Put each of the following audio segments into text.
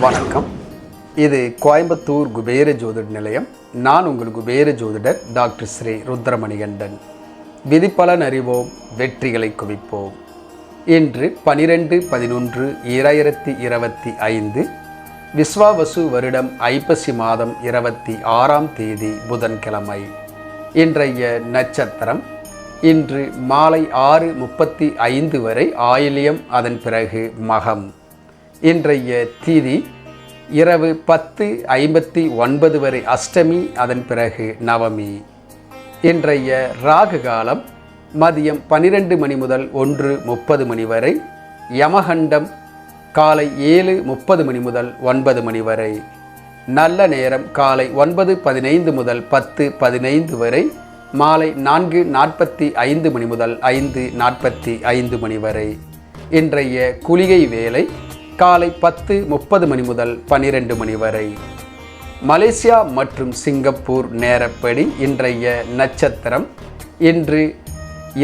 வணக்கம். இது கோயம்புத்தூர் குபேர ஜோதிட நிலையம். நான் உங்கள் குபேர ஜோதிடர் டாக்டர் ஸ்ரீ ருத்ரமணிகண்டன். விதிப்பலன் அறிவோம் வெற்றிகளை குவிப்போம். இன்று பனிரெண்டு பதினொன்று இரண்டாயிரத்தி இருபத்தி ஐந்து விஸ்வாவசு வருடம் ஐப்பசி மாதம் இருபத்தி ஆறாம் தேதி புதன்கிழமை. இன்றைய நட்சத்திரம் இன்று மாலை ஆறு முப்பத்தி ஐந்து வரை ஆயிலியம் அதன் பிறகு மகம். இன்றைய தீதி இரவு பத்து ஐம்பத்தி ஒன்பது வரை அஷ்டமி அதன் பிறகு நவமி. இன்றைய ராகு காலம் மதியம் பன்னிரெண்டு மணி முதல் ஒன்று முப்பது மணி வரை யமகண்டம் காலை ஏழு முப்பது மணி முதல் ஒன்பது மணி வரை நல்ல நேரம் காலை ஒன்பது பதினைந்து முதல் பத்து பதினைந்து வரை மாலை நான்கு நாற்பத்தி ஐந்து மணி முதல் ஐந்து நாற்பத்தி ஐந்து மணி வரை. இன்றைய குளிகை வேலை காலை பத்து முப்பது மணி முதல் பனிரெண்டு மணி வரை. மலேசியா மற்றும் சிங்கப்பூர் நேரப்படி இன்றைய நட்சத்திரம் இன்று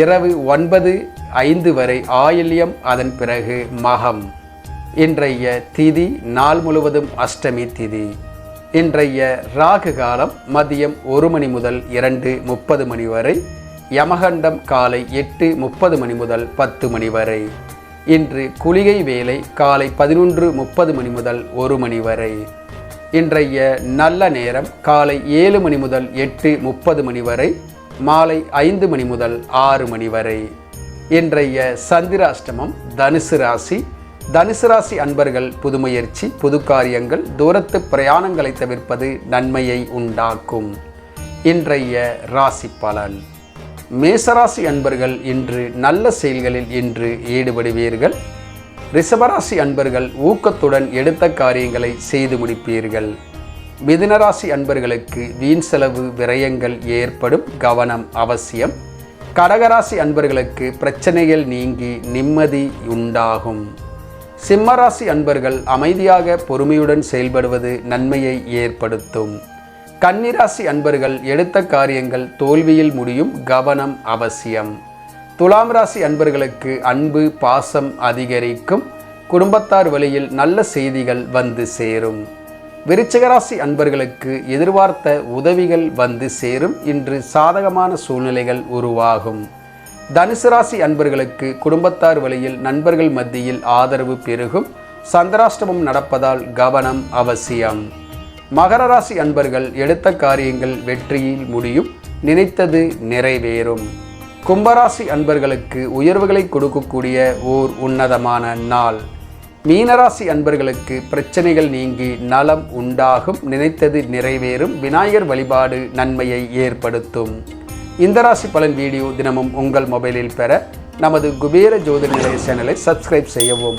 இரவு ஒன்பது ஐந்து வரை ஆயில்யம் அதன் பிறகு மகம். இன்றைய திதி நாள் முழுவதும் அஷ்டமி திதி. இன்றைய ராகு காலம் மதியம் ஒரு மணி முதல் இரண்டு முப்பது மணி வரை யமகண்டம் காலை எட்டு முப்பது மணி முதல் பத்து மணி வரை. இன்று குளிகை வேலை காலை பதினொன்று முப்பது மணி முதல் ஒரு மணி வரை. இன்றைய நல்ல நேரம் காலை ஏழு மணி முதல் எட்டு முப்பது மணி வரை மாலை ஐந்து மணி முதல் ஆறு மணி வரை. இன்றைய சந்திராஷ்டமம் தனுசு ராசி. தனுசு ராசி அன்பர்கள் புதுமுயற்சி புது காரியங்கள் தூரத்து பிரயாணங்களை தவிர்ப்பது நன்மையை உண்டாக்கும். இன்றைய ராசி பலன். மேசராசி அன்பர்கள் இன்று நல்ல செயல்களில் இன்று ஈடுபடுவீர்கள். ரிஷபராசி அன்பர்கள் ஊக்கத்துடன் எடுத்த காரியங்களை செய்து முடிப்பீர்கள். மிதுனராசி அன்பர்களுக்கு வீண் செலவு விரயங்கள் ஏற்படும் கவனம் அவசியம். கடகராசி அன்பர்களுக்கு பிரச்சனைகள் நீங்கி நிம்மதி உண்டாகும். சிம்மராசி அன்பர்கள் அமைதியாக பொறுமையுடன் செயல்படுவது நன்மையை ஏற்படுத்தும். கன்னிராசி அன்பர்கள் எடுத்த காரியங்கள் தோல்வியில் முடியும் கவனம் அவசியம். துலாம் ராசி அன்பர்களுக்கு அன்பு பாசம் அதிகரிக்கும். குடும்பத்தார் வழியில் நல்ல செய்திகள் வந்து சேரும். விருச்சிகராசி அன்பர்களுக்கு எதிர்பார்த்த உதவிகள் வந்து சேரும். இன்று சாதகமான சூழ்நிலைகள் உருவாகும். தனுசு ராசி அன்பர்களுக்கு குடும்பத்தார் வழியில் நண்பர்கள் மத்தியில் ஆதரவு பெருகும். சந்திராஷ்டமம் நடப்பதால் கவனம் அவசியம். மகர ராசி அன்பர்கள் எடுத்த காரியங்கள் வெற்றியில் முடியும். நினைத்தது நிறைவேறும். கும்பராசி அன்பர்களுக்கு உயர்வுகளை கொடுக்கக்கூடிய ஓர் உன்னதமான நாள். மீனராசி அன்பர்களுக்கு பிரச்சனைகள் நீங்கி நலம் உண்டாகும். நினைத்தது நிறைவேறும். விநாயகர் வழிபாடு நன்மையை ஏற்படுத்தும். இந்த ராசி பலன் வீடியோ தினமும் உங்கள் மொபைலில் பெற நமது குபேர ஜோதிட நிலைய சேனலை சப்ஸ்கிரைப் செய்யவும்.